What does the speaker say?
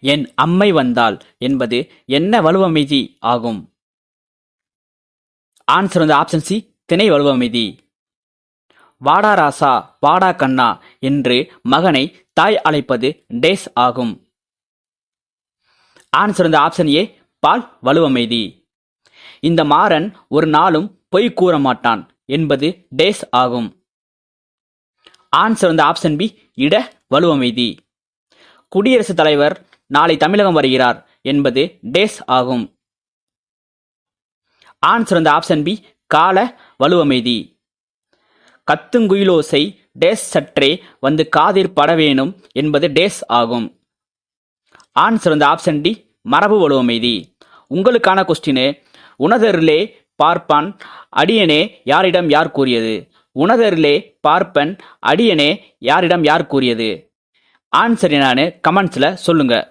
என் அம்மை வந்தாள் என்பது என்ன வலுவமைதி ஆகும்? ஆன்சர் வந்து ஆப்ஷன் சி திணை வலுவமைதி. வாடா ராசா வாடா கண்ணா என்று மகனை தாய் அழைப்பது டேஸ் ஆகும். ஆன்சர் வந்து ஆப்ஷன் ஏ பால் வலுவமைதி. இந்த மாறன் ஒரு நாளும் பொய் கூற மாட்டான் என்பது டேஸ் ஆகும். ஆன்சர் வந்து ஆப்ஷன் பி இட வலுவமைதி. குடியரசுத் தலைவர் நாளை தமிழகம் வருகிறார் என்பது டேஸ் ஆகும். ஆன்சர் வந்து ஆப்ஷன் பி கால வலுவமைதி. கத்துங்குயிலோசை டேஸ் சற்றே வந்து காதிர் படவேணும் என்பது டேஸ் ஆகும். ஆன்சர் வந்து ஆப்ஷன் டி மரபு வலுவமைதி. உங்களுக்கான கொஸ்டினு உணதரிலே பார்ப்பான் அடியனே யாரிடம் யார் கூறியது? உணதரிலே பார்ப்பன் அடியனே யாரிடம் யார் கூறியது? ஆன்சர் என்னான்னு கமெண்ட்ஸில் சொல்லுங்கள்